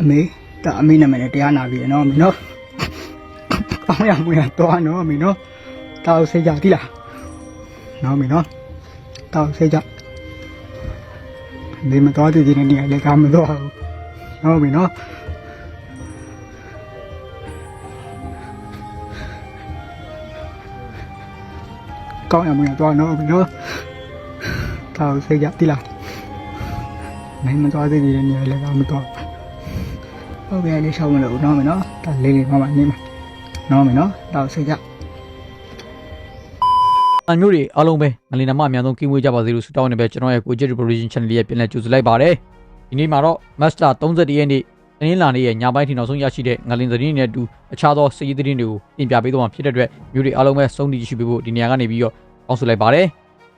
အမေဒါအမေနာမည်နဲ့တရားနာပြီနော်အမေနော်ကောင်းရမွေးရတော့နော်အမေနော်တောက်စိတ်ကြတိလားနော်အမေနော်တောက်စိတ်ကြဒီမတော်တည်တဲ့နေရာလည်းကမတော့ဘူးနော်အမေနော်ကောင်းရမွေးရတော့နော်အမေနော်တောက်စိတ်ကြတိလားမင်းမတော်တည်တဲ့နေရာလည်းကမတော့ ဟုတ်ကဲ့လေးရှောက်မလို့နော်မနော်ဒါလေးလေးမမနေမှာနော်မနော်တော့စိတ်ကြအမျိုးတွေအားလုံးပဲငလင်နာမအများဆုံးကင်းဝေးကြပါစေလို့ဆုတောင်းနေပဲကျွန်တော်ရဲ့ကိုကြစ် Revolution Channel ရဲ့ပြန်လည်ကြိုဆိုလိုက်ပါတယ်ဒီနေ့မှာတော့ Master 31ရက်နေ့တင်းလာနေ့ရဲ့ညပိုင်းထိနောက်ဆုံးရရှိတဲ့ငလင်သတင်းတွေနဲ့အတူအခြားသောစည်ရည်သတင်းတွေကိုပြင်ပြပေးသွားမှာဖြစ်တဲ့အတွက်မျိုးတွေအားလုံးပဲစုံတည်ရှိပေးဖို့ဒီနေရာကနေပြီးတော့တောင်းဆိုလိုက်ပါတယ်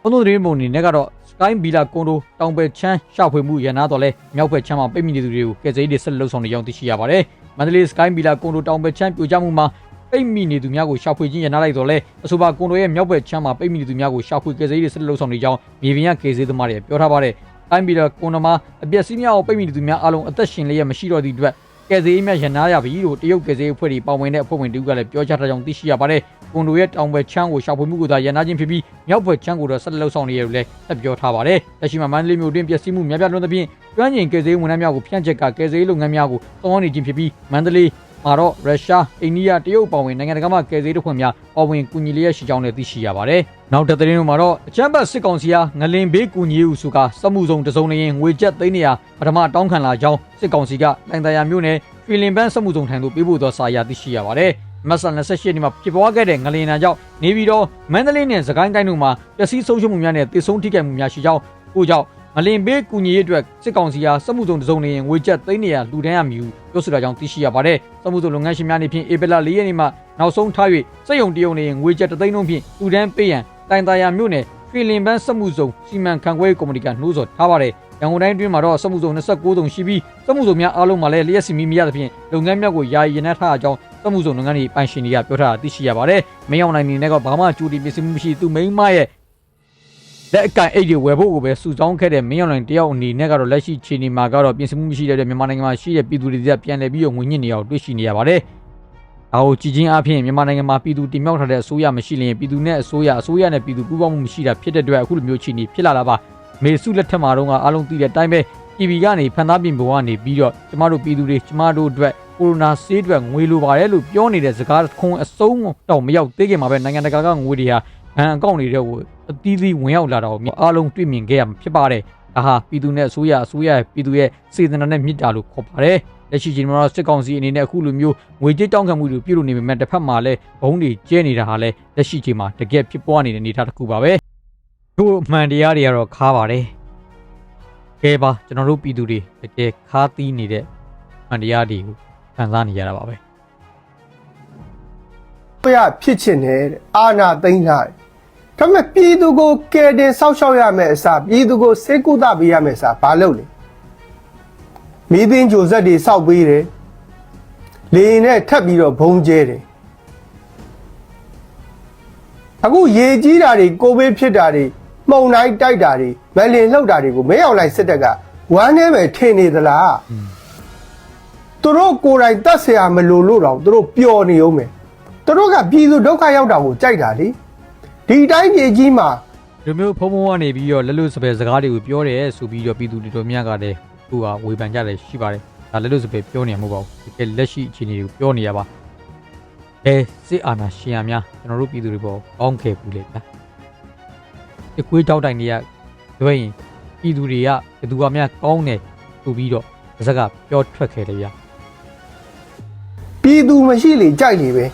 ဘုံတို့သတင်းပုံအနေနဲ့ကတော့ Sky Villa ကွန်ဒိုတောင်ဘက်ချမ်းရှောက်ဖွေမှုရန်နာတော့လဲမြောက်ဘက်ချမ်းမှာပိတ်မိနေသူတွေကိုကယ်ဆယ်ရေးတွေဆက်လက်လုပ်ဆောင်နေကြောင်းသိရှိရပါတယ်မန္တလေး Sky Villa ကွန်ဒိုတောင်ဘက်ချမ်းပြိုကျမှုမှာပိတ်မိနေသူများကိုရှောက်ဖွေခြင်းရန်နာလိုက်တော့လဲအဆိုပါကွန်ဒိုရဲ့မြောက်ဘက်ချမ်းမှာပိတ်မိနေသူများကိုရှောက်ဖွေကယ်ဆယ်ရေးတွေဆက်လက်လုပ်ဆောင်နေကြောင်းမြေပြင်ရကယ်ဆယ်သမားတွေပြောထားပါတယ်။ Sky Villa ကွန်ဒိုမှာအပျက်စီးများကိုပိတ်မိနေသူများအားလုံးအသက်ရှင်လျက်မရှိတော့သည့်အတွက်ကယ်ဆယ်ရေးများရန်နာရပြီလို့တရုတ်ကယ်ဆယ်ရေးအဖွဲ့တွေပါဝင်တဲ့အဖွဲ့ဝင်တူကလည်းပြောကြားထားကြောင်းသိရှိရပါတယ်။ ကွန်ဒိုရဲ့တောင်ဘက်ချမ်းကိုရှောက်ဖွေမှုကိုသာရန်နာခြင်းဖြစ်ပြီးမြောက်ဘက်ချမ်းကိုတော့ဆက်လက်လုပ်ဆောင်နေရလို့လည်းဆက်ပြောထားပါတယ်။လက်ရှိမှာမန္တလေးမြို့တွင်ပျက်စီးမှုများပြားလွန်းသဖြင့်ကျွမ်းကျင်ကယ်ဆယ်ရေးဝန်ထမ်းများကိုဖြန့်ချက်ကကယ်ဆယ်ရေးလုပ်ငန်းများကိုတောင်းနေခြင်းဖြစ်ပြီးမန္တလေးမှာတော့ရုရှားအိန္ဒိယတရုတ်ပါဝင်နိုင်ငံတကာမှကယ်ဆယ်ရေးတပ်ဖွဲ့များပါဝင်ကူညီလျက်ရှိကြောင်းလည်းသိရှိရပါတယ်။နောက်တစ်သတင်းမှာတော့အချမ်းဘတ်စစ်ကောင်စီဟာငလင်ဘေးကူညီရေးဦးစုကစမှုစုံတစုံလျင်ငွေကျပ်သိန်းနေရပထမတောင်းခံလာကြောင်းစစ်ကောင်စီကတိုင်တရာမျိုးနဲ့ရွှေလင်ပန်းစမှုစုံထံသို့ပေးပို့သောစာရသိရှိရပါတယ်။ မတ်ဆန်28ရက်နေ့မှာဖြစ်ပွားခဲ့တဲ့ငလင်နာကြောင့်နေပြည်တော်မန္တလေးနဲ့စကိုင်းတိုင်းတို့မှာပျက်စီးဆုံးရှုံးမှုများနဲ့တည်ဆုံးထိခိုက်မှုများရှိကြောင်းကိုကြောင့်ငလင်ဘေးကူညီရေးအတွက်စစ်ကောင်စီဟာစမှုစုံတစုံလျင်ငွေကျပ်သိန်းနေရလူဒန်းရမည်ဟုပြောဆိုတာကြောင့်သိရှိရပါတယ်။စမှုစုံလုပ်ငန်းရှင်များနေဖြင့်ဧပြီလ4ရက်နေ့မှာနောက်ဆုံးထား၍စက်ယုံတယုံလျင်ငွေကျပ်တသိန်းလုံးဖြင့်လူဒန်းပေးရန်တိုင်တရာမျိုးနဲ့ရွှေလင်ပန်းစမှုစုံစီမံခန့်ခွဲရေးကော်မတီကနှိုးဆော်ထားပါတယ်။ ရန်ကုန်တိုင်းအတွင်းမှာတော့စမှုစုံ29စုံရှိပြီးစမှုစုံများအားလုံးမှာလည်းလျှက်စီမီမရသဖြင့်လုပ်ငန်းများကိုယာယီရန်ထားအကြောင်းစမှုစုံလုပ်ငန်းတွေပိုင်ရှင်တွေကပြောထားတာသိရှိရပါတယ်။မင်းအောင်နိုင်နေနဲ့ကဘာမှကြိုတင်ပြင်ဆင်မှုမရှိသူမိန်းမရဲ့လက်အကင်အိတ်တွေဝယ်ဖို့ကိုပဲစုဆောင်းခဲ့တဲ့မင်းအောင်နိုင်တယောက်အနေနဲ့ကတော့လက်ရှိခြေနေမှာကတော့ပြင်ဆင်မှုမရှိတဲ့အတွက်မြန်မာနိုင်ငံမှာရှိတဲ့ပြည်သူတွေကပြန်လည်ပြီးတော့ငွေညစ်နေအောင်တွေ့ရှိနေရပါတယ်။ဒါကိုကြည်ချင်းအဖြစ်မြန်မာနိုင်ငံမှာပြည်သူတင်မြှောက်ထားတဲ့အစိုးရမရှိလျင်ပြည်သူနဲ့အစိုးရအစိုးရနဲ့ပြည်သူပူးပေါင်းမှုမရှိတာဖြစ်တဲ့အတွက်အခုလိုမျိုးခြေနေဖြစ်လာတာပါ။ မေစုလက်ထက်မှာတော့အားလုံးသိတဲ့အတိုင်းပဲ TV ကနေဖန်သားပြင်ပေါ်ကနေပြီးတော့ကျမတို့ပြည်သူတွေကျမတို့အတွက်ကိုရိုနာဆေးအတွက်ငွေလိုပါတယ်လို့ပြောနေတဲ့စကားခွန်းအစုံတော့မရောက်သေးခင်မှာပဲနိုင်ငံတကာကငွေတွေဟာဘဏ်အကောင့်တွေတဲ့ကိုအသီးသီးဝင်ရောက်လာတာကိုအားလုံးတွေ့မြင်ခဲ့ရမှာဖြစ်ပါတယ်။ဒါဟာပြည်သူနဲ့အစိုးရအစိုးရပြည်သူရဲ့စေတနာနဲ့မြစ်တာလို့ခေါ်ပါတယ်။လက်ရှိချိန်မှာတော့စစ်ကောင်စီအနေနဲ့အခုလိုမျိုးငွေကြေးတောင်းခံမှုတွေပြုလုပ်နေပေမဲ့တစ်ဖက်မှာလည်းဘုံတွေကျဲနေတာဟာလည်းလက်ရှိချိန်မှာတကယ်ဖြစ်ပွားနေတဲ့အနေအထားတစ်ခုပါပဲ။ တို့အမှန်တရားတွေကတော့ခါပါတယ်။ကဲပါကျွန်တော်တို့ပြည်သူတွေတကယ်ခါသီးနေတဲ့အမှန်တရားတွေကိုခံစားနေရတာပါပဲဘုရားဖြစ်ချင်တယ်တဲ့အာနာသိမ့်လာတယ်ဒါပေမဲ့ပြည်သူကိုကယ်တင်စောက်ရှောက်ရမယ်အစားပြည်သူကိုစေကုသပေးရမယ်အစားဘာလုပ်လဲမိသင်းကြိုဆက်တွေစောက်ပေးတယ်လေရင်နဲ့ထပ်ပြီးတော့ဘုံကျဲတယ်အခုရေကြီးတာတွေကိုဗစ်ဖြစ်တာတွေ မှုံတိုင်းတိုက်တာတွေမလင်လှုပ်တာတွေကိုမဲအောင်လိုက်စစ်တက်ကဝမ်းထဲပဲထင်နေသလားသူတို့ကိုယ်တိုင်တတ်ဆရာမလိုလို့တော့သူတို့ပျော်နေအောင်ပဲသူတို့ကပြည်သူဒုက္ခရောက်တာကိုကြိုက်တာလေဒီတိုင်းပြည်ကြီးမှာလူမျိုးဖုံဖုံကနေပြီးတော့လက်လွတ်စပယ်စကားတွေကိုပြောတယ်ဆိုပြီးတော့ပြည်သူလူထုများကလည်းသူကဝေဖန်ကြတယ်ရှိပါတယ်ဒါလက်လွတ်စပယ်ပြောနေမှာမဟုတ်ပါဘူးတကယ်လက်ရှိအခြေအနေကိုပြောနေရပါဘယ်စစ်အာဏာရှင်များကျွန်တော်တို့ပြည်သူတွေပေါ်အောင်းခဲ့ဘူးလေဗျာ ဒီကွေးတောက်တိုင်တွေကပြောရင်ပြည်သူတွေကဘယ်သူကများကောင်းတယ်ဆိုပြီးတော့ပါစကပြောထွက်ခဲ့တယ်ဗျာပြည်သူမရှိလေကြိုက်လေပဲ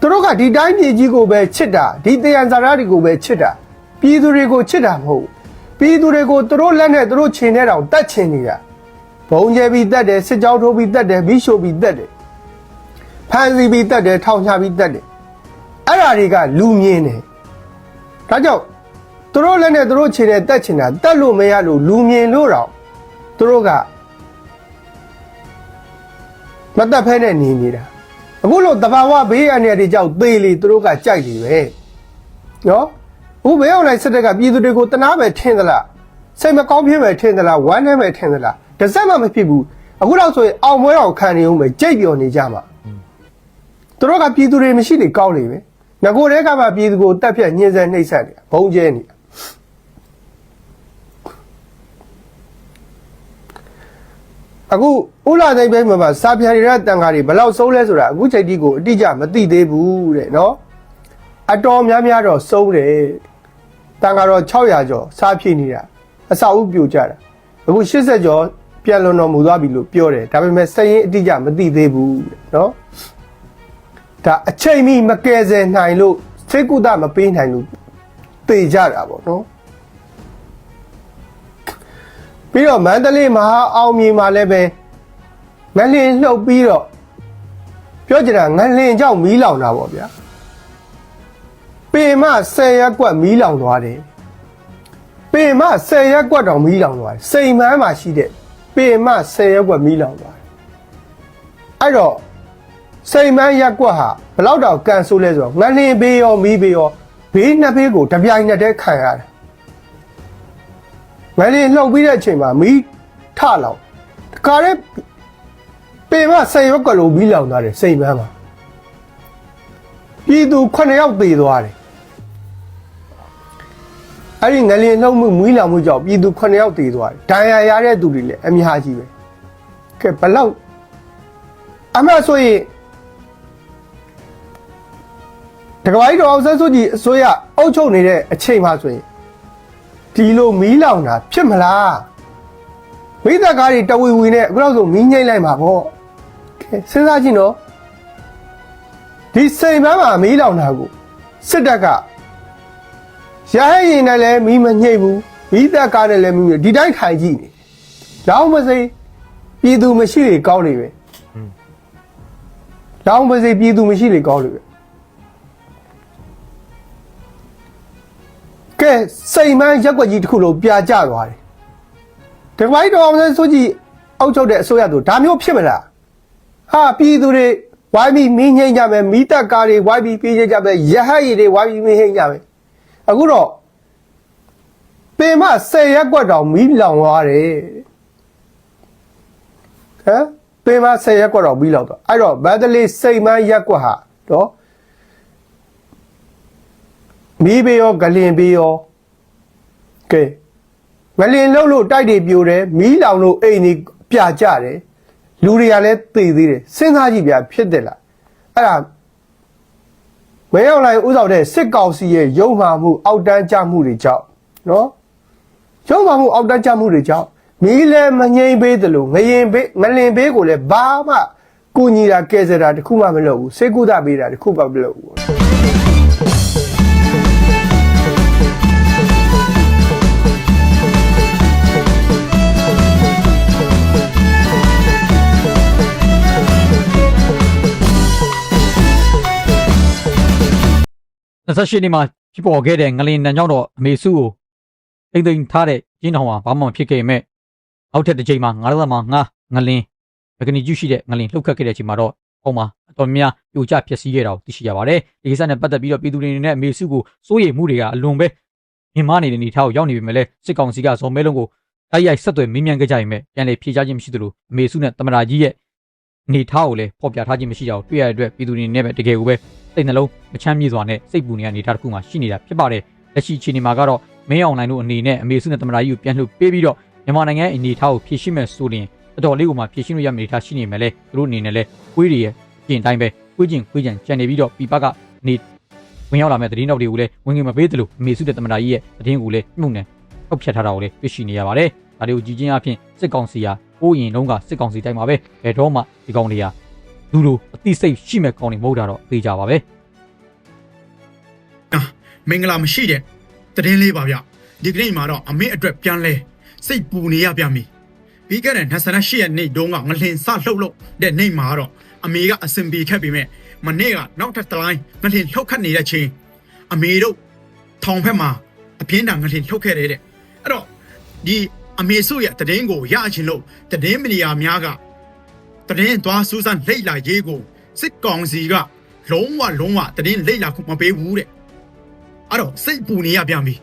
သူတို့ကဒီတိုင်းပြည်ကြီးကိုပဲချစ်တာဒီတယံဇာရတွေကိုပဲချစ်တာပြည်သူတွေကိုချစ်တာမဟုတ်ပြည်သူတွေကိုသူတို့လက်နဲ့သူတို့ခြင်နဲ့တောင်တတ်ချင်နေတာဘုံကျဲပြီးတတ်တယ်စစ်ကြောထိုးပြီးတတ်တယ်ပြီးရှို့ပြီးတတ်တယ်ဖမ်းဆီးပြီးတတ်တယ်ထောင်ချပြီးတတ်တယ်အဲ့ဓာတွေကလူမြင်တယ် ဒါကြောင့်သူတို့လက်နဲ့သူတို့ခြင်နဲ့တတ်ချင်တာတတ်လို့မရလို့လူမြင်လို့တော့သူတို့ကမတက်ဖဲနဲ့နေနေတာအခုလို့တဘာဝဘေးအန္တရာယ်တွေကြောင့်သေလေသူတို့ကကြိုက်နေပဲနော်အခုဘေးအောင်လိုက်စစ်တပ်ကပြည်သူတွေကိုတနာပဲထင်သလားစိတ်မကောင်းဖြစ်ပဲထင်သလားဝမ်းနဲ့ပဲထင်သလားတစ်စက်မှမဖြစ်ဘူးအခုတော့ဆိုရင်အောင်မွဲအောင်ခံနေဦးမယ်ကြိတ်ပြောနေကြမှာသူတို့ကပြည်သူတွေမရှိလေကောင်းနေပဲ ငကိုတဲကမှပြည်သူကိုတက်ဖြတ်ညှင်းဆဲနှိပ်စက်တယ်ဘုံကျဲနေအခုဥလာသိမ့်ပဲမှာပါစာပြန်ရတဲ့တန်ဃာတွေဘယ်လောက်ဆုံးလဲဆိုတာအခုချိန်ထိကိုအတိအကျမသိသေးဘူးတဲ့နော်အတော်များများတော့ဆုံးတယ်တန်ဃာတော့600ကျော်စားဖြည့်နေတာအစာဥပြိုကြတာအခု80ကျော်ပြန်လွန်တော်မူသွားပြီလို့ပြောတယ်ဒါပေမဲ့စက်ရင်အတိအကျမသိသေးဘူးတဲ့နော် ဒါအချိန်မီမကယ်ဆယ်နိုင်လို့စိတ်ကုသမပေးနိုင်လို့တေကြတာပေါ့နော်ပြီးတော့မန္တလေးမဟာအောင်မြေမှာလည်းပဲငလင်လှုပ်ပြီးတော့ပြောကြတာငလင်ကြောင့်မီးလောင်တာပေါ့ဗျာပင်မ10ရက်ကွက်မီးလောင်သွားတယ်ပင်မ10ရက်ကွက်တောင်မီးလောင်သွားတယ်စိန်မန်းမှာရှိတဲ့ပင်မ10ရက်ကွက်မီးလောင်သွားတယ်အဲ့တော့ စိန်မန်းရက်ကွက်ဟာဘယ်လောက်တောင်ကန်ဆိုးလဲဆိုတော့ငလင်ဘေးရောမီးဘေးရောဘေးနှစ်ဘေးကိုတပြိုင်နက်တည်းခံရတယ်ငလင်လှုပ်ပြီးတဲ့အချိန်မှာမီးထလောင်တခါတည်းပင်မ10ရက်ကွက်လုံးမီးလောင်သွားတယ်စိန်မန်းမှာပြည်သူ9ယောက်သေသွားတယ်အဲ့ဒီငလင်နှုတ်မှုမွေးလောင်မှုကြောင့်ပြည်သူ9ယောက်တည်သွားတယ်။ဒဏ်ရာရတဲ့သူတွေလည်းအများကြီးပဲ။ကဲဘလောက်အမှဆိုရင် တကဘာကြီးတော်အောင်ဆန်းစုကြည်အစိုးရအုပ်ချုပ်နေတဲ့အချိန်မှာဆိုရင်ဒီလိုမီးလောင်တာဖြစ်မလား။မိသက်ကားတွေတဝီဝီနဲ့အခုတော့ဆိုမီးငိမ့်လိုက်မှာပေါ့။ကဲစဉ်းစားကြည့်နော်။ဒီစိန်ပန်းမှာမီးလောင်တာကိုစစ်တပ်ကရဟရင်နဲ့လည်းမီးမညှိတ်ဘူးမိသက်ကားနဲ့လည်းမီးမဒီတိုင်းထိုင်ကြည့်နေလောင်းမစိပြည်သူမရှိလေကောင်းနေပဲလောင်းမစိပြည်သူမရှိလေကောင်းလေပဲ ကဲစိတ်မှန်းရက်ွက်ကြီးတစ်ခုလုံးပြာကျသွားတယ်တကယ်တော့အောင်ဆန်းစုကြည်အောက်ချုပ်တဲ့အစိုးရတို့ဒါမျိုးဖြစ်မလားဟာပြည်သူတွေဝိုင်းပြီးမင်းငိမ့်ကြမယ်မိသက်ကားတွေဝိုင်းပြီးပြေးကြမယ်ရဟရည်တွေဝိုင်းပြီးမင်းငိမ့်ကြမယ်အခုတော့ပင်မ10ရက်ကွက်တောင်မီးလောင်သွားတယ်ဟမ်ပင်မ10ရက်ကွက်တောင်မီးလောင်သွားအဲ့တော့ဘတ်တလေးစိတ်မန်းရက်ကွက်ဟာတော့ မီးဘေးရောဂလင်ဘေးရောကဲဂလင်လုံးလို့တိုက်တွေပြိုတယ်မီးလောင်လို့အိမ်ကြီးပြကြတယ်လူတွေကလည်းသေသေးတယ်စဉ်းစားကြည့်ဗျာဖြစ်တယ်လားအဲ့ဒါမင်းအောင်လိုင်ဥဆောင်တဲ့စစ်ကောင်စီရဲ့ရုံမှမှုအောက်တန်းကြမှုတွေကြောင့်နော်ရုံမှမှုအောက်တန်းကြမှုတွေကြောင့်မီးလည်းမငိမ့်ပေးသလိုငရင်ပေးငလင်ပေးကိုလည်းဘာမှကူညီတာကဲဆယ်တာတခုမှမလုပ်ဘူးစေကုသပေးတာတခုမှမလုပ်ဘူး 28နှစ်မှာဖြစ်ပေါ်ခဲ့တဲ့ငလင်တန်ကြောင့်တော့အမေစုကိုတိမ့်သိမ့်ထားတဲ့ကျင်းထောင်ဟာဘာမှမဖြစ်ခဲ့ပေမဲ့နောက်ထပ်တစ်ချိန်မှာငါးရက်မှာငါငလင်မကနီကျူရှိတဲ့ငလင်လှုပ်ခတ်ခဲ့တဲ့အချိန်မှာတော့ဟောမှာအတော်များပြိုကျပျက်စီးခဲ့တာကိုသိရှိရပါတယ်ဒီကိစ္စနဲ့ပတ်သက်ပြီးတော့ပြည်သူတွေအနေနဲ့အမေစုကိုစိုးရိမ်မှုတွေကအလွန်ပဲမြင်မနေတဲ့နေထားကိုရောက်နေပြီမဲ့လဲစစ်ကောင်စီကဇော်မဲလုံးကိုတိုက်ရိုက်ဆက်သွယ်မင်းမြန်ခဲ့ကြရင်မဲ့ပြန်လေဖြေချခြင်းမရှိသလိုအမေစုနဲ့တမနာကြီးရဲ့ နေထားကိုလည်းဖော်ပြထားခြင်းမရှိတာကိုတွေ့ရတဲ့အတွက်ပြည်သူတွေနဲ့ပဲတကယ်ကိုပဲစိတ်နှလုံးမချမ်းမြေ့စွာနဲ့စိတ်ပူနေရနေတဲ့တစ်ခုမှရှိနေတာဖြစ်ပါတယ်လက်ရှိချိန်ဒီမှာကတော့မင်းအောင်နိုင်တို့အနေနဲ့အမေစုနဲ့တမနာကြီးကိုပြန်လှုပ်ပေးပြီးတော့မြန်မာနိုင်ငံအနေထားကိုဖြည့်ရှင်းမဲ့ဆိုရင်တော်တော်လေးကိုမှဖြည့်ရှင်းလို့ရမယ့်အနေထားရှိနေမယ်လေသူတို့အနေနဲ့လဲခွေးတွေရဲ့ကျင်တိုင်းပဲခွေးကျင်ခွေးကျန်ကြံနေပြီးတော့ပြပကနေဝင်ရောက်လာမဲ့သတင်းတော်တွေကိုလည်းဝင်ငင်မပေးသလိုအမေစုတဲ့တမနာကြီးရဲ့သတင်းကိုလည်းမှုနဲ့ထောက်ဖြတ်ထားတာကိုလည်းတွေ့ရှိနေရပါတယ်ဒါတွေကိုကြည်ချင်းအဖြစ်စစ်ကောင်စီဟာ ကိုယ်ရင်လုံးကစစ်ကောင်စီတိုင်းမှာပဲဘယ်တော့မှဒီကောင်တွေဟာလူလိုအသိစိတ်ရှိမဲ့ကောင်တွေမဟုတ်တာတော့သိကြပါပဲမင်္ဂလာမရှိတဲ့တည်င်းလေးပါဗျဒီကနေ့မှာတော့အမေအတွက်ပြန်လဲစိတ်ပူနေရပြန်ပြီပြီးခဲ့တဲ့28ရက်နေ့တုန်းကငလင်စလှုပ်လို့တဲ့နေ့မှာတော့အမေကအစင်ပြေခဲ့ပြီမဲ့မနေ့ကနောက်ထပ်တစ်လိုင်းငလင်လှုပ်ခတ်နေတဲ့ချိန်အမေတို့ထောင်ဖက်မှာအပြင်းထန်ငလင်လှုပ်ခဲ့တယ်တဲ့အဲ့တော့ဒီ အမေစုရဲ့တည်င်းကိုရချင်လို့တည်င်းမီဒီယာများကတည်င်းသွားစူးစမ်းလိတ်လာရေးကိုစစ်ကောင်စီကလုံးဝလုံးဝတည်င်းလိတ်လာခုမပေးဘူးတဲ့အဲ့တော့စိတ်ပူနေရပြန်ပြီ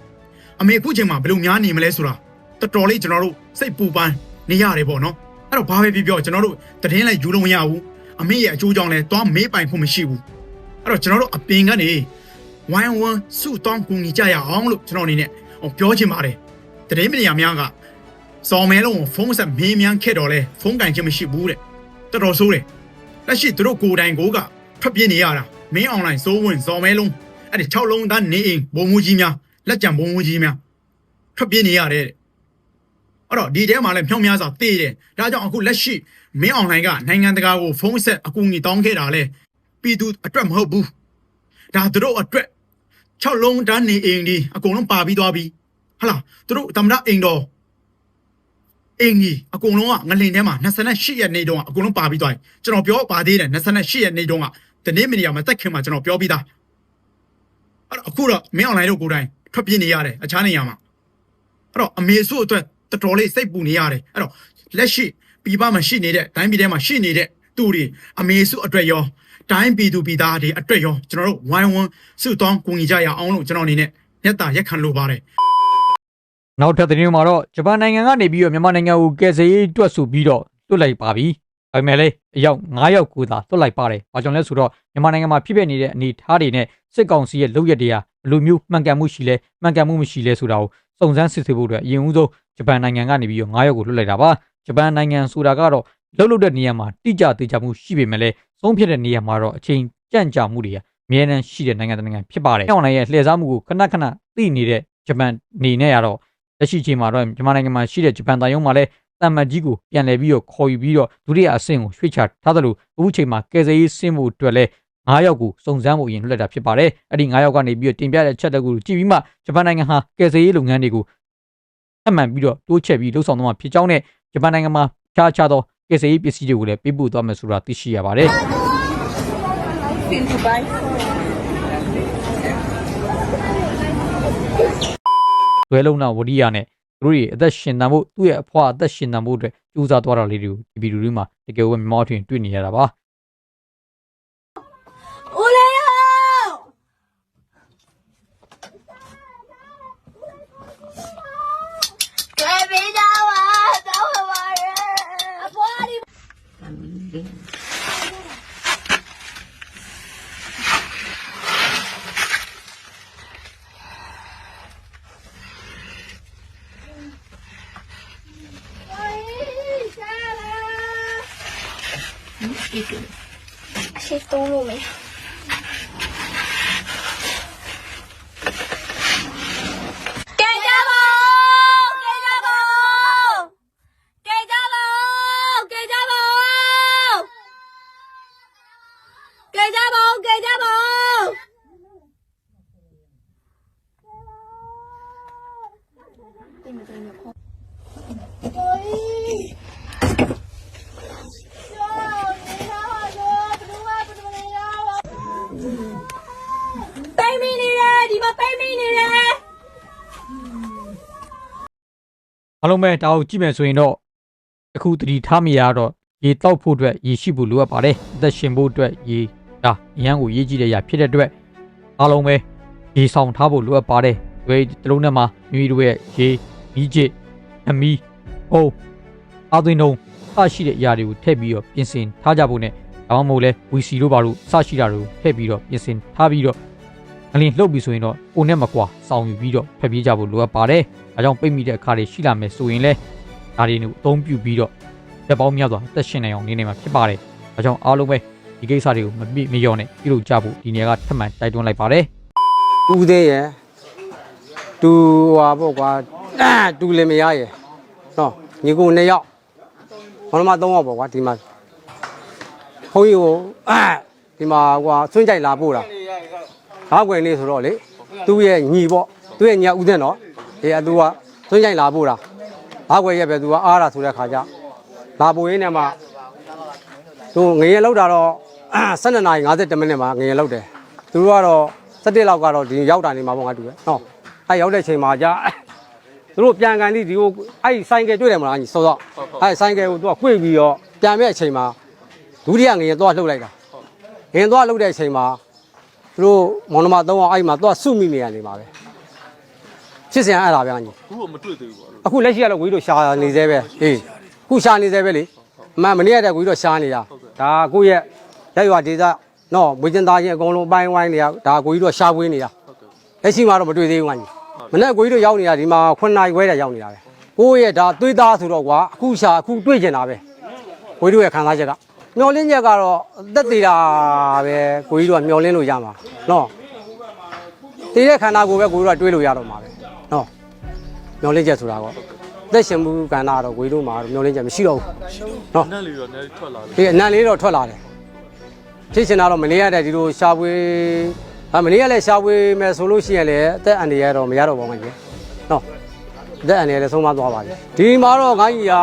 အမေအခုချိန်မှာဘယ်လိုများနေမလဲဆိုတာတော်တော်လေးကျွန်တော်တို့စိတ်ပူပန်းနေရတယ်ပေါ့နော်အဲ့တော့ဘာပဲပြောပြောကျွန်တော်တို့တည်င်းလိုက်ယူလို့မရဘူးအမေရဲ့အကျိုးကြောင့်လဲသွားမေးပိုင်ဖို့မရှိဘူးအဲ့တော့ကျွန်တော်တို့အပင်ကနေဝိုင်းဝန်းစုတောင်းကူညီကြရအောင်လို့ကျွန်တော်အနေနဲ့ဟိုပြောချင်ပါတယ်တည်င်းမနေရများက စော်မဲလုံးကိုဖုန်းဆက်မေးမြန်းခဲ့တော့လဲဖုန်းကန်ခြင်းမရှိဘူးတဲ့တော်တော်ဆိုးတယ်လက်ရှိသူတို့ကိုယ်တိုင်ကိုကထွက်ပြေးနေရတာမင်းအွန်လိုင်းစိုးဝင်စော်မဲလုံးအဲ့ဒီ6လုံးသားနေအိမ်ဘုံမူကြီးများလက်ကြံဘုံမူကြီးများထွက်ပြေးနေရတယ်တဲ့အဲ့တော့ဒီထဲမှာလည်းဖြောင်းများစွာတည်တယ်ဒါကြောင့်အခုလက်ရှိမင်းအွန်လိုင်းကနိုင်ငံတကာကိုဖုန်းဆက်အကူအညီတောင်းခဲ့တာလဲပြည်သူအတွက်မဟုတ်ဘူးဒါသူတို့အတွက်6လုံးတန်းနေအိမ်ဒီအကုန်လုံးပါပြီးသွားပြီဟလာသူတို့သမ္မတအိမ်တော် အိမ်ကြီးအကုန်လုံးကငလင်ထဲမှာ28ရက်နေတုန်းကအကုန်လုံးပါပြီးသွားပြီကျွန်တော်ပြောပါသေးတယ်28ရက်နေတုန်းကဒီနေ့မီဒီယာမှာတက်ခင်မှာကျွန်တော်ပြောပြီးသားအဲ့တော့အခုတော့မင်းအွန်လိုင်းတို့ကိုယ်တိုင်ထွက်ပြေးနေရတယ်အခြားနေရာမှာအဲ့တော့အမေစုအတွက်တော်တော်လေးစိတ်ပူနေရတယ်အဲ့တော့လက်ရှိပြည်ပမှာရှိနေတဲ့တိုင်းပြည်ထဲမှာရှိနေတဲ့သူတွေအမေစုအတွက်ရောတိုင်းပြည်သူပြည်သားတွေအတွက်ရောကျွန်တော်တို့ဝိုင်းဝန်းစုတောင်းကူညီကြရအောင်လို့ကျွန်တော်အနေနဲ့မျက်တာရက်ခံလိုပါတယ် နောက်ထပ်သတင်းမှာတော့ဂျပန်နိုင်ငံကနေပြီးတော့မြန်မာနိုင်ငံကိုကယ်ဆယ်ရေးတွက်ဆိုပြီးတော့လွတ်လိုက်ပါပြီ။ဒါပေမဲ့လည်းအယောက်9ယောက်ကိုသာလွတ်လိုက်ပါတယ်။ဘာကြောင့်လဲဆိုတော့မြန်မာနိုင်ငံမှာဖြစ်ပျက်နေတဲ့အနေအထားတွေနဲ့စစ်ကောင်စီရဲ့လုပ်ရက်တွေကဘယ်လိုမျိုးမှန်ကန်မှုရှိလဲမှန်ကန်မှုမရှိလဲဆိုတာကိုစုံစမ်းစစ်ဆေးဖို့အတွက်အရင်ဦးဆုံးဂျပန်နိုင်ငံကနေပြီးတော့9ယောက်ကိုလွတ်လိုက်တာပါ။ဂျပန်နိုင်ငံဆိုတာကတော့လှုပ်လှုပ်တဲ့နေရာမှာတိကျသေးချမှုရှိပေမဲ့လည်းဆုံးဖြတ်တဲ့နေရာမှာတော့အချိန်ကြန့်ကြာမှုတွေကအများအန်းရှိတဲ့နိုင်ငံတစ်နိုင်ငံဖြစ်ပါတယ်။ကျောင်းနိုင်ရဲ့လှည့်စားမှုကိုခဏခဏသိနေတဲ့ဂျပန်နေနဲ့ကတော့ လက်ရှိချိန်မှာတော့မြန်မာနိုင်ငံမှာရှိတဲ့ဂျပန်တိုင်းရုံးမှာလည်းတမ်မတ်ကြီးကိုပြန်လည်ပြီးတော့ခေါ်ယူပြီးတော့ဒုတိယအဆင့်ကိုရွှေ့ချထားသလိုအခုချိန်မှာကယ်ဆယ်ရေးဆင်းမှုအတွက်လည်း9ယောက်ကိုစုံစမ်းဖို့အရင်လွှတ်တာဖြစ်ပါတယ်။အဲ့ဒီ9ယောက်ကနေပြီးတော့တင်ပြတဲ့ချက်လက်ကိုကြည့်ပြီးမှဂျပန်နိုင်ငံဟာကယ်ဆယ်ရေးလုပ်ငန်းတွေကိုအမှန်ပြီးတော့တိုးချဲ့ပြီးလှုပ်ဆောင်သွားမှာဖြစ်ကြောင်းနဲ့ဂျပန်နိုင်ငံမှာခြားခြားသောကယ်ဆယ်ရေးပစ္စည်းတွေကိုလည်းပေးပို့သွားမယ်ဆိုတာသိရှိရပါတယ်။ Fin Dubai. တွဲလုံးနာဝရိယနဲ့သူတို့ရဲ့အသက်ရှင်သန်ဖို့သူ့ရဲ့အဖွားအသက်ရှင်သန်ဖို့အတွက်ကြိုးစားသွားတာလေးတွေကိုဒီဗီဒီယိုလေးမှာတကယ်ကိုမြန်မာထွင်တွေ့နေရတာပါ လုံးပဲဒါကိုကြည့်မယ်ဆိုရင်တော့အခုတတိထားမိရတော့ရေတောက်ဖို့အတွက်ရေရှိဖို့လိုအပ်ပါတယ်အသက်ရှင်ဖို့အတွက်ရေဒါအရန်ကိုရေးကြည့်တဲ့ရာဖြစ်တဲ့အတွက်အားလုံးပဲရေဆောင်ထားဖို့လိုအပ်ပါတယ်ဒီတလုံးထဲမှာမိမိတို့ရဲ့ရေမီးကျစ်အမီဟိုးအာသွင်းတုံးအရှိတဲ့အရာတွေကိုထည့်ပြီးတော့ပြင်ဆင်ထားကြဖို့နဲ့ဒါမှမဟုတ်လဲဝီစီတို့ဘာလို့စရှိတာတွေကိုထည့်ပြီးတော့ပြင်ဆင်ထားပြီးတော့အလင်းလှုပ်ပြီးဆိုရင်တော့ကိုနဲ့မကွာစောင်းယူပြီးတော့ဖက်ပြေးကြဖို့လိုအပ်ပါတယ်။ ဒါကြောင့်ပိတ်မိတဲ့အခါတွေရှိလာမယ်ဆိုရင်လည်းဒါတွေကိုအသုံးပြုပြီးတော့လက်ပေါင်းများစွာအသက်ရှင်နိုင်အောင်နေနေမှာဖြစ်ပါတယ်။ဒါကြောင့်အားလုံးပဲဒီကိစ္စတွေကိုမပြည့်မလျော့နဲ့ပြုလုပ်ကြဖို့ဒီနေရာကထပ်မံတိုက်တွန်းလိုက်ပါတယ်ဦးသေးရယ်တူဟွာပေါ့ကွာတူလည်းမရရယ်နော်ညီကိုနှစ်ယောက်ဘာလို့မသုံးယောက်ပေါ့ကွာဒီမှာဘုန်းကြီးကိုအဲဒီမှာကွာဆွန့်ကြိုက်လာပို့တာဘာကွယ်နေဆိုတော့လေသူ့ရဲ့ညီပေါ့သူ့ရဲ့ညီကဦးသိန်း နော်အေးအတူကဆွန့်ကြိုက်လာပို့တာဘာကွယ်ရဲ့ပဲသူကအားတာဆိုတဲ့ခါကျလာပို့ရင်းနဲ့မှသူငရေလောက်တာတော့12နာရီ50မိနစ်မှာငရေလောက်တယ်သူတို့ကတော့17လောက်ကတော့ဒီရောက်တာနေမှာပေါ့ငါတူပဲနော်အဲရောက်တဲ့ချိန်မှာကြာသူတို့ပြန်ကန်ပြီးဒီကိုအဲ့ဆိုင်ကယ်တွေ့တယ်မလားညီစောစောအဲ့ဆိုင်ကယ်ကိုသူက꿰ပြီးတော့ပြန်မဲ့အချိန်မှာဒုတိယငရေတော့လှုပ်လိုက်တာငရေတော့လှုပ်တဲ့အချိန်မှာသူတို့မောင်နှမသုံးအောင်အဲ့မှာတော့စုမိနေရနေပါပဲ ဖြစ်စရာအဲ့ဒါဗျာညီဘူးကမတွေ့သေးဘူးပေါ့အခုလက်ရှိကတော့ဝေးတို့ရှာနေသေးပဲအေးခုရှာနေသေးပဲလေအမှန်မနေ့ကတည်းကကိုကြီးတော့ရှာနေတာဒါကိုယ့်ရဲ့ရက်ရွာဒေသနော်မွေးကျင်သားချင်းအကုန်လုံးအပိုင်းဝိုင်းနေတာဒါကိုကြီးတော့ရှာပွေးနေတာလက်ရှိမှာတော့မတွေ့သေးဘူးကွာကြီးမနေ့ကိုကြီးတို့ရောက်နေတာဒီမှာ9နာရီခွဲတည်းရောက်နေတာပဲကိုယ့်ရဲ့ဒါသွေးသားဆိုတော့ကွာအခုရှာအခုတွေ့ကျင်တာပဲကိုကြီးတို့ရဲ့ခံစားချက်ကမျောလင်းချက်ကတော့အသက်သေးတာပဲကိုကြီးတို့ကမျောလင်းလို့ရမှာနော် တည်တဲ့ခန္ဓာကိုယ်ပဲကိုကြီးတို့ကတွေးလို့ရတော့မှာပဲနော်မျောလင်းချက်ဆိုတာကောသက်ရှင်မှုကဏ္ဍကတော့ကိုကြီးတို့မှာတော့မျောလင်းချက်မရှိတော့ဘူးနော် နက်လေးတော့နည်းထွက်လာတယ် ဒီအနံလေးတော့ထွက်လာတယ်ဖြစ်ချင်တာတော့မလေးရတဲ့ဒီလိုရှားပွေးအမလေးရလည်းရှားပွေးမယ်ဆိုလို့ရှိရင်လည်းအသက်အန္တရာယ်တော့မရတော့ပါဘူးကြီးနော်အသက်အန္တရာယ်လည်းဆုံးမသွားပါလေဒီမှာတော့ငါကြီးက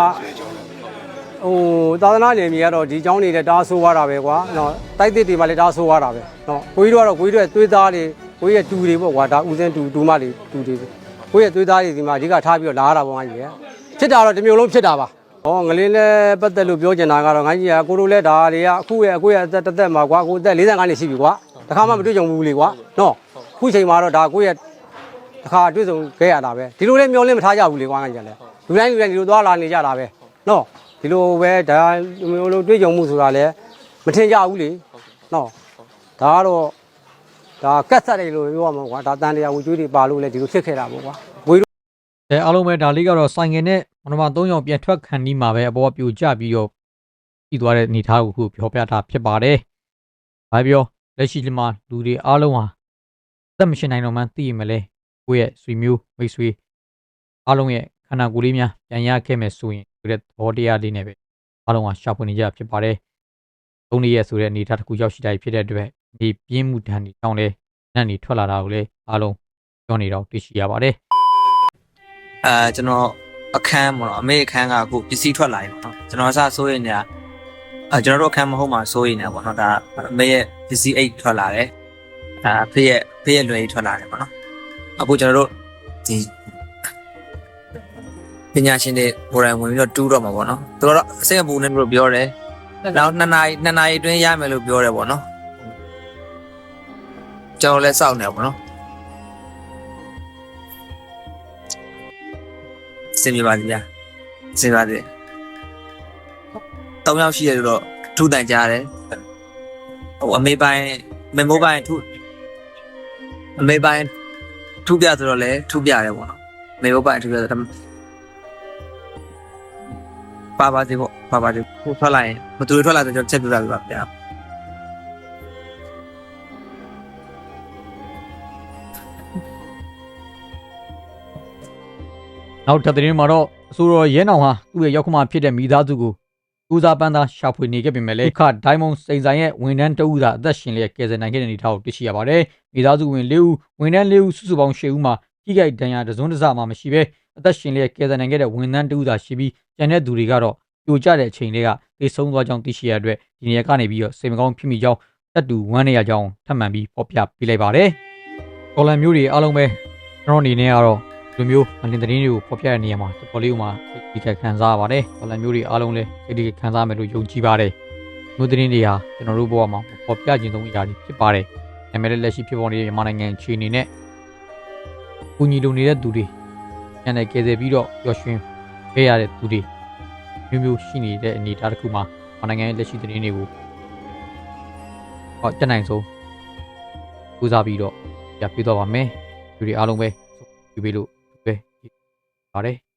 ဟိုသာသနာ့နယ်မြေကတော့ဒီเจ้าနေတဲ့တားဆိုးသွားတာပဲကွာနော်တိုက်သစ်တွေမှာလည်းတားဆိုးသွားတာပဲနော်ကိုကြီးတို့ကတော့ကိုကြီးတို့ရဲ့သွေးသားတွေ ကိုကြီးရဲ့တူတွေပေါ့ကွာဒါဦးစင်းတူတူမတွေတူတွေကိုကြီးရဲ့သွေးသားတွေဒီမှာအဓိကထားပြီးတော့လာရတာပေါ့ငါကြီးရဖြစ်တာတော့တစ်မျိုးလုံးဖြစ်တာပါ။ဟောငလင်းလည်းပတ်သက်လို့ပြောချင်တာကတော့ငါကြီးကကိုတို့လည်းဒါတွေကအခုရဲ့အခုရဲ့အသက်တစ်သက်မှာကွာကိုအသက်45နှစ်ရှိပြီကွာ။တခါမှမတွေ့ကြုံဘူးလေကွာ။နော်။အခုချိန်မှာတော့ဒါကိုရဲ့တခါတွေ့ဆုံခဲ့ရတာပဲ။ဒီလိုလည်းမျောလင်းမထားကြဘူးလေကွာငါကြီးကလည်း။လူတိုင်းလူတိုင်းဒီလိုသွားလာနေကြတာပဲ။နော်။ဒီလိုပဲဒါမျိုးလိုတွေ့ကြုံမှုဆိုတာလည်းမထင်ကြဘူးလေ။နော်။ဒါကတော့ ဒါကတ်ဆက်တယ်လို့ပြောရမှာကွာ။ဒါတန်တရားဝကြွေးတွေပါလို့လည်းဒီလိုဖြစ်ခဲ့တာပေါ့ကွာ။ဝေးအဲအားလုံးပဲဒါလေးကတော့ဆိုင်ငယ်နဲ့မနမ3ယောက်ပြန်ထွက်ခံဒီမှာပဲအပေါ်ကပြိုကျပြီးတော့ပြီးသွားတဲ့အနေအထားကိုခုပြောပြတာဖြစ်ပါတယ်။ဘာပြောလက်ရှိဒီမှာလူတွေအားလုံးဟာသက်မရှင်နိုင်တော့မှသိရမလဲကိုယ့်ရဲ့ဆွေမျိုးမိတ်ဆွေအားလုံးရဲ့ခန္ဓာကိုယ်လေးများပြန်ရခဲ့မယ်ဆိုရင်ဒီတဲ့သဘောတရားလေးနဲ့ပဲအားလုံးဟာရှာဖွေနေကြဖြစ်ပါတယ်။သုံးနေရဆိုတဲ့အနေအထားတစ်ခုရောက်ရှိတာဖြစ်တဲ့အတွက် ဒီပြင်းမှုတန်းတွေတောင်းလဲနတ်နေထွက်လာတာကိုလည်းအားလုံးပြောနေတော့သိရှိရပါတယ်။အဲကျွန်တော်အခန်းပေါ့နော်အမေအခန်းကအခုပစ္စည်းထွက်လာပြီပေါ့နော်ကျွန်တော်အစစိုးရိမ်နေတာအဲကျွန်တော်တို့အခန်းမဟုတ်မှစိုးရိမ်နေတာပေါ့နော်ဒါအမေရဲ့ပစ္စည်းအိတ်ထွက်လာတယ်အဲဖေးရဲ့ဖေးရဲ့လွယ်ကြီးထွက်လာတယ်ပေါ့နော်အခုကျွန်တော်တို့ဒီပညာရှင်တွေပေါ်တိုင်ဝင်ပြီးတော့တူးတော့မှာပေါ့နော်သူတို့တော့အစိတ်အပူနဲ့လို့ပြောတယ်နောက်နှစ်နာရီနှစ်နာရီအတွင်းရမယ်လို့ပြောတယ်ပေါ့နော် ကျွန်တော်လည်းစောင့်နေပါပေါ့နော်စင်ပြပါစီဗျာစင်ပါစီတောင်းရောက်ရှိရတော့ထူတန်ကြတယ်ဟိုအမေပိုင်းမေမိုးပိုင်းထူအမေပိုင်းထူပြဆိုတော့လေထူပြတယ်ပေါ့နော်မေမိုးပိုင်းထူပြဆိုတော့ပါပါစီပေါ့ပါပါစီဟိုထွက်လာရင်မတူထွက်လာဆိုကျွန်တော်ချက်ပြပြပါဗျာ နောက်ထပ်သတင်းမှာတော့အဆိုတော်ရဲနောင်ဟာသူ့ရဲ့ရောက်ခမဖြစ်တဲ့မိသားစုကိုဦးစားပန်းသားရှာဖွေနေခဲ့ပေမဲ့လည်းခဒိုင်းမွန်စိန်ဆိုင်ရဲ့ဝန်ထမ်းတအုပ်သာအသက်ရှင်လျက်ကယ်ဆယ်နိုင်ခဲ့တဲ့အနေအထားကိုသိရှိရပါတယ်။မိသားစုဝင်၄ဦးဝန်ထမ်း၄ဦးစုစုပေါင်း၈ဦးမှာထိခိုက်ဒဏ်ရာတစ်စုံတစ်စမှမရှိဘဲအသက်ရှင်လျက်ကယ်ဆယ်နိုင်ခဲ့တဲ့ဝန်ထမ်းတအုပ်သာရှိပြီးကျန်တဲ့သူတွေကတော့ပြိုကျတဲ့အချိန်တွေကသေဆုံးသွားကြောင်းသိရှိရတဲ့အတွက်ဒီနေရာကနေပြီးတော့စိတ်မကောင်းဖြစ်မိကြောင်းတက်တူဝမ်းနေရကြောင်းထပ်မံပြီးဖော်ပြပေးလိုက်ပါတယ်။ကော်လန်မျိုးတွေအားလုံးပဲကျွန်တော်အနေနဲ့ကတော့ လူမျိုးမလင်သတင်းတွေကိုဖော်ပြတဲ့နေရာမှာပေါ်လေးဥမှာဒီကခံစားရပါတယ်။ဘာလမျိုးတွေအားလုံးလည်းဒီကခံစားမယ်လို့ယုံကြည်ပါတယ်။မျိုးသတင်းတွေဟာကျွန်တော်တို့ဘဝမှာဖော်ပြခြင်းသုံးအရာတွေဖြစ်ပါတယ်။နာမည်လည်းလက်ရှိဖြစ်ပေါ်နေတဲ့မြန်မာနိုင်ငံအခြေအနေနဲ့ကူညီလိုနေတဲ့သူတွေညနေကယ်ဆယ်ပြီးတော့ပျော်ရွှင်ခဲ့ရတဲ့သူတွေမျိုးမျိုးရှိနေတဲ့အနေအထားတစ်ခုမှာမြန်မာနိုင်ငံရဲ့လက်ရှိသတင်းတွေကိုဟောတက်နိုင်ဆုံးပူဇော်ပြီးတော့ပြပြသွားပါမယ်။လူတွေအားလုံးပဲပြပေးလို့ ပဲပါတယ်